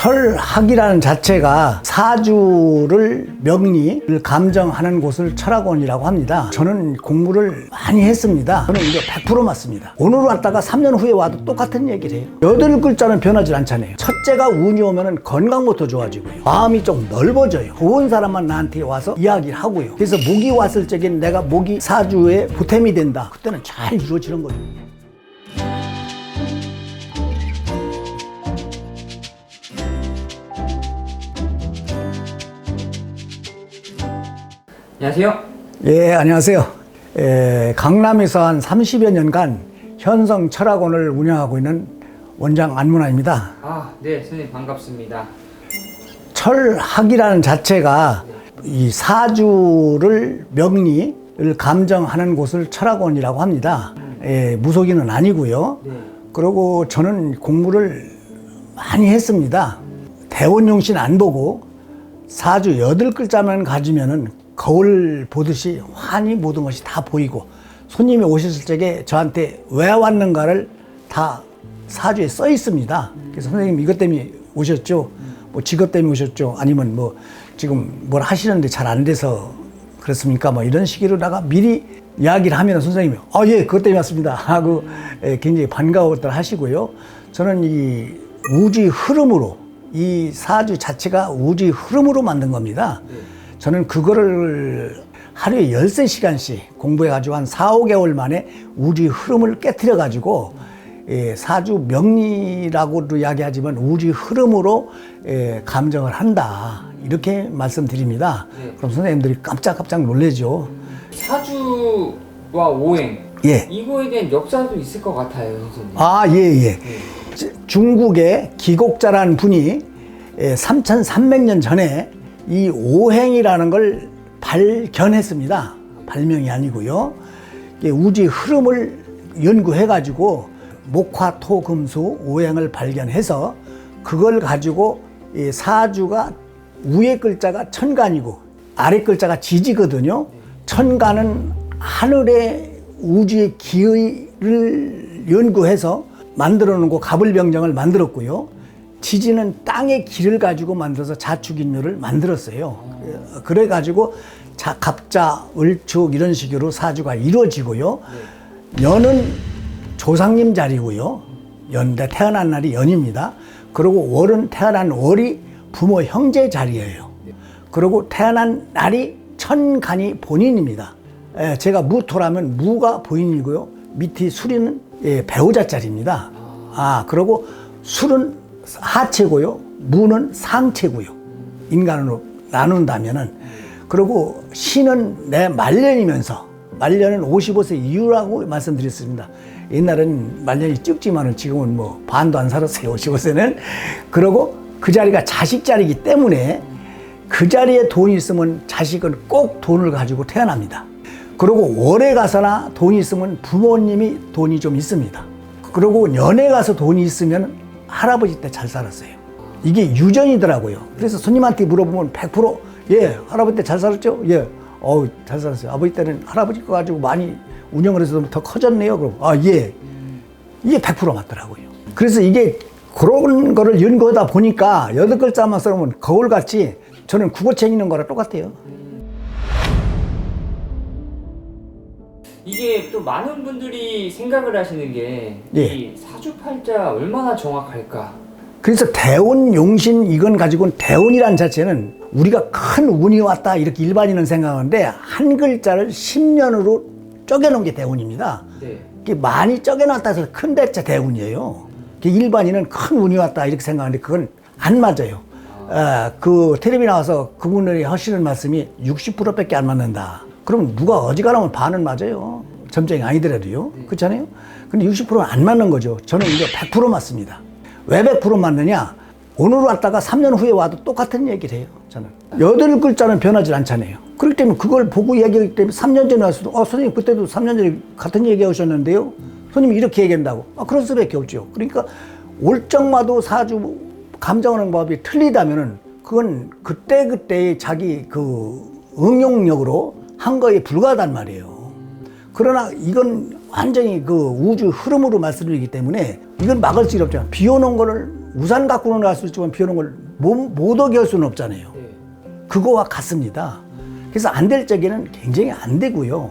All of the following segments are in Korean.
철학이라는 자체가 사주를 명리를 감정하는 곳을 철학원이라고 합니다. 저는 공부를 많이 했습니다. 저는 이게 100% 맞습니다. 오늘 왔다가 3년 후에 와도 똑같은 얘기를 해요. 여덟 글자는 변하지 않잖아요. 첫째가 운이 오면 건강부터 좋아지고요. 마음이 좀 넓어져요. 좋은 사람만 나한테 와서 이야기를 하고요. 그래서 목이 왔을 적엔 내가 목이 사주에 보탬이 된다. 그때는 잘 이루어지는 거죠. 안녕하세요. 예, 안녕하세요. 에, 강남에서 한 30여 년간 현성 철학원을 운영하고 있는 원장 안문화입니다. 아, 네, 선생님 반갑습니다. 철학이라는 자체가 이 사주를 명리를 감정하는 곳을 철학원이라고 합니다. 예, 무속인은 아니고요. 네. 그리고 저는 공부를 많이 했습니다. 대원용신 안 보고 사주 여덟 글자만 가지면은 거울 보듯이 환히 모든 것이 다 보이고 손님이 오셨을 적에 저한테 왜 왔는가를 다 사주에 써 있습니다. 그래서 선생님 이것 때문에 오셨죠? 뭐 직업 때문에 오셨죠? 아니면 뭐 지금 뭘 하시는데 잘 안 돼서 그렇습니까? 뭐 이런 식으로다가 미리 이야기를 하면 선생님이 아, 예, 그것 때문에 왔습니다. 하고 예, 굉장히 반가워들 하시고요. 저는 이 우주의 흐름으로 이 사주 자체가 우주의 흐름으로 만든 겁니다. 저는 그거를 하루에 13시간씩 공부해가지고 한 4, 5개월 만에 우주의 흐름을 깨뜨려가지고 예, 사주 명리라고도 이야기하지만 우주의 흐름으로 예, 감정을 한다. 이렇게 말씀드립니다. 네. 그럼 선생님들이 깜짝깜짝 놀래죠. 사주와 오행. 예. 이거에 대한 역사도 있을 것 같아요, 선생님. 아, 예, 예. 네. 지- 중국의 기곡자라는 분이 3,300년 전에 이 오행이라는 걸 발견했습니다. 발명이 아니고요. 우주의 흐름을 연구해 가지고 목화, 토, 금수 오행을 발견해서 그걸 가지고 이 사주가 위에 글자가 천간이고 아래 글자가 지지거든요. 천간은 하늘의 우주의 기의를 연구해서 만들어 거 갑을병정을 만들었고요. 지지는 땅의 길을 가지고 만들어서 자축인묘를 만들었어요. 그래 가지고 자 갑자, 을축 이런 식으로 사주가 이루어지고요. 연은 조상님 자리고요. 연대 태어난 날이 연입니다. 그리고 월은 태어난 월이 부모 형제 자리예요. 그리고 태어난 날이 천간이 본인입니다. 예, 제가 무토라면 무가 본인이고요. 밑이 수리는 예, 배우자 자리입니다. 아, 그리고 술은 하체고요. 무는 상체고요. 인간으로 나눈다면은. 그리고 신은 내 말년이면서 말년은 55세 이후라고 말씀드렸습니다. 옛날엔 말년이 적지만은 지금은 뭐 반도 안 살았어요. 55세는. 그리고 그 자리가 자식 자리이기 때문에 그 자리에 돈이 있으면 자식은 꼭 돈을 가지고 태어납니다. 그리고 월에 가서나 돈이 있으면 부모님이 돈이 좀 있습니다. 그리고 연에 가서 돈이 있으면 할아버지 때 잘 살았어요. 이게 유전이더라고요. 그래서 손님한테 물어보면 100% 예, 할아버지 때 잘 살았죠? 예, 어우, 잘 살았어요. 아버지 때는 할아버지 거 가지고 많이 운영을 해서 더 커졌네요. 그럼, 아, 예. 이게 100% 맞더라고요. 그래서 이게 그런 거를 연구하다 보니까 여덟 글자만 써놓으면 거울같이 저는 국어 챙기는 거랑 똑같아요. 이게 또 많은 분들이 생각을 하시는 게, 예. 이 사주팔자 얼마나 정확할까? 그래서 대운 용신 이건 가지고는 대운이라는 자체는 우리가 큰 운이 왔다 이렇게 일반인은 생각하는데 한 글자를 10년으로 쪼개놓은 게 대운입니다. 네. 이게 많이 쪼개놨다 해서 큰 대자 대운이에요. 이게 일반인은 큰 운이 왔다 이렇게 생각하는데 그건 안 맞아요. 아, 그 텔레비 나와서 그분들이 하시는 말씀이 60%밖에 안 맞는다. 그럼 누가 어지간하면 반은 맞아요. 점쟁이 아니더라도요. 그렇잖아요. 근데 60%는 안 맞는 거죠. 저는 이거 100% 맞습니다. 왜 100% 맞느냐? 오늘 왔다가 3년 후에 와도 똑같은 얘기를 해요. 저는. 여덟 글자는 변하지 않잖아요. 그렇기 때문에 그걸 보고 얘기하기 때문에 3년 전에 왔어도, 어, 선생님 그때도 3년 전에 같은 얘기 하셨는데요. 선생님이 이렇게 얘기한다고. 아, 그럴 수밖에 없죠. 그러니까 올정마도 사주 감정하는 법이 틀리다면은 그건 그때그때의 자기 그 응용력으로 한 거에 불과하단 말이에요. 그러나 이건 완전히 그 우주 흐름으로 말씀드리기 때문에 이건 막을 수 없잖아. 비 오는 거를 우산 갖고는 갈 수 있지만 비 오는 걸 못, 못 오게 할 수는 없잖아요. 네. 그거와 같습니다. 그래서 안 될 적에는 굉장히 안 되고요.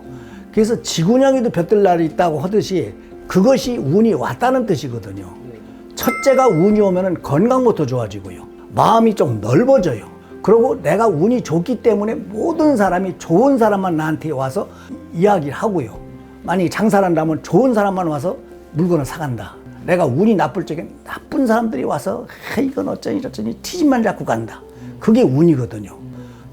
그래서 지구령에도 볕들 날이 있다고 하듯이 그것이 운이 왔다는 뜻이거든요. 네. 첫째가 운이 오면은 건강부터 좋아지고요. 마음이 좀 넓어져요. 그리고 내가 운이 좋기 때문에 모든 사람이 좋은 사람만 나한테 와서 이야기를 하고요. 만약에 장사를 한다면 좋은 사람만 와서 물건을 사간다. 내가 운이 나쁠 적엔 나쁜 사람들이 와서 아, 이건 어쩌니 저쩌니 티집만 잡고 간다. 그게 운이거든요.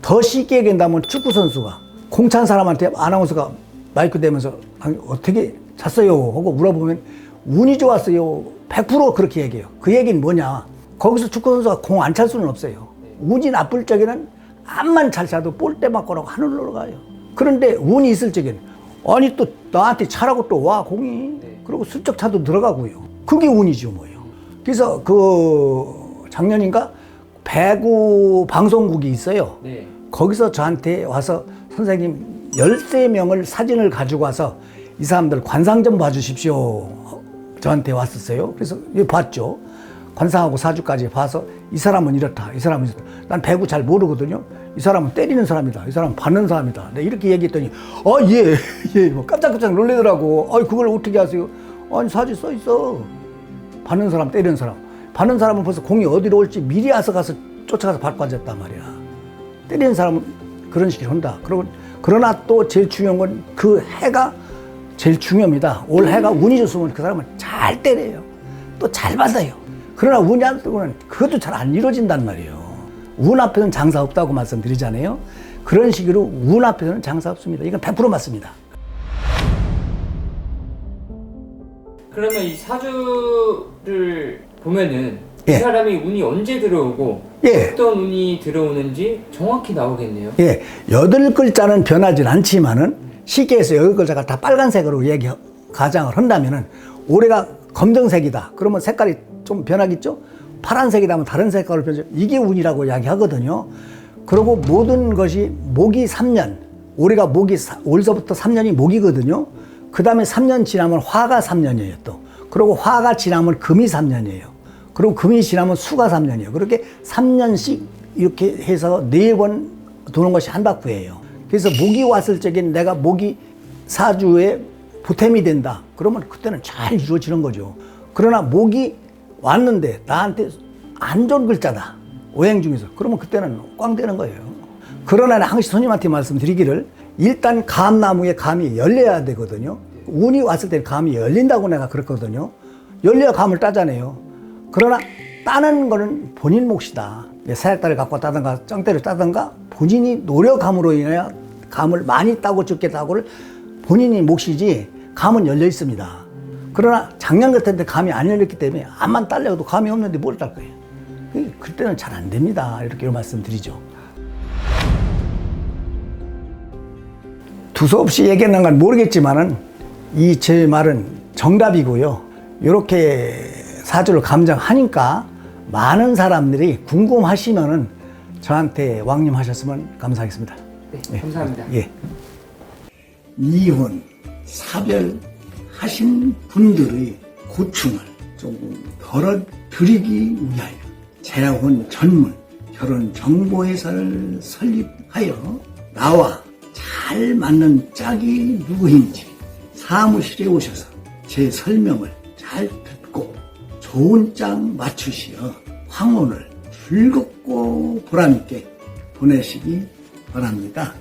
더 쉽게 얘기한다면 축구 선수가 공찬 사람한테 아나운서가 마이크 대면서 아니, 어떻게 잤어요? 하고 물어보면 운이 좋았어요. 100% 그렇게 얘기해요. 그 얘기는 뭐냐? 거기서 축구 선수가 공 안 찰 수는 없어요. 운이 나쁠 적에는 암만 잘 차도 볼때 맞고라고 하늘로 가요. 그런데 운이 있을 적에는 아니 또 나한테 차라고 또 와 공이 네. 그리고 슬쩍 차도 들어가고요. 그게 운이죠 뭐예요. 그래서 그 작년인가 배구 방송국이 있어요. 네. 거기서 저한테 와서 선생님 13명을 사진을 가지고 와서 이 사람들 관상 좀 봐주십시오. 저한테 왔었어요. 그래서 예, 봤죠. 관상하고 사주까지 봐서 이 사람은 이렇다. 이 사람은 이렇다. 난 배구 잘 모르거든요. 이 사람은 때리는 사람이다. 이 사람은 받는 사람이다. 네, 이렇게 얘기했더니 어, 예, 예. 뭐 깜짝깜짝 놀래더라고. 어, 그걸 어떻게 하세요? 아니, 사주 써 있어. 받는 사람, 때리는 사람. 받는 사람은 벌써 공이 어디로 올지 미리 와서 가서 쫓아가서 받고 앉았단 말이야. 때리는 사람은 그런 식으로 한다. 그리고 그러나 또 제일 중요한 건 그 해가 제일 중요합니다. 올 해가 운이 좋으면 그 사람은 잘 때려요. 또 잘 받아요. 그러나 운이 안 뜨고는 그것도 잘 안 이루어진단 말이에요. 운 앞에는 장사 없다고 말씀드리잖아요. 그런 식으로 운 앞에서는 장사 없습니다. 이건 100% 맞습니다. 그러면 이 사주를 보면은 예. 이 사람이 운이 언제 들어오고 예. 어떤 운이 들어오는지 정확히 나오겠네요. 예, 여덟 글자는 변하진 않지만은 쉽게 해서 여덟 글자가 다 빨간색으로 얘기 가장을 한다면은 올해가 검정색이다. 그러면 색깔이 좀 변하겠죠? 파란색이다 하면 다른 색깔로 변하죠. 이게 운이라고 이야기하거든요. 그리고 모든 것이 목이 3년, 올해가 목이 사- 올서부터 3년이 목이거든요. 그 다음에 3년 지나면 화가 3년이에요 또. 그리고 화가 지나면 금이 3년이에요. 그리고 금이 지나면 수가 3년이에요. 그렇게 3년씩 이렇게 해서 네 번 도는 것이 한 바퀴예요. 그래서 목이 왔을 적엔 내가 목이 사주에 보탬이 된다. 그러면 그때는 잘 이루어지는 거죠. 그러나 목이 왔는데 나한테 안 좋은 글자다. 오행 중에서. 그러면 그때는 꽝 되는 거예요. 그러나 항상 손님한테 말씀드리기를 일단 감나무에 감이 열려야 되거든요. 운이 왔을 때 감이 열린다고 내가 그랬거든요. 열려야 감을 따잖아요. 그러나 따는 거는 본인 몫이다. 사약다를 갖고 따든가 짱대를 따든가 본인이 노력함으로 인하여 감을 많이 따고 적게 따고를 본인이 몫이지 감은 열려 있습니다. 그러나 작년 같은 데 감이 안 열렸기 때문에 암만 딸려도 감이 없는데 뭘 딸 거예요. 그- 그때는 잘 안 됩니다. 이렇게 말씀드리죠. 두서없이 얘기하는 건 모르겠지만은 이 제 말은 정답이고요. 이렇게 사주를 감정하니까 많은 사람들이 궁금하시면은 저한테 왕림하셨으면 감사하겠습니다. 네, 감사합니다. 예. 이혼, 사별하신 분들의 고충을 조금 덜어드리기 위하여 재혼 전문 결혼 정보회사를 설립하여 나와 잘 맞는 짝이 누구인지 사무실에 오셔서 제 설명을 잘 듣고 좋은 짝 맞추시어 황혼을 즐겁고 보람있게 보내시기 바랍니다.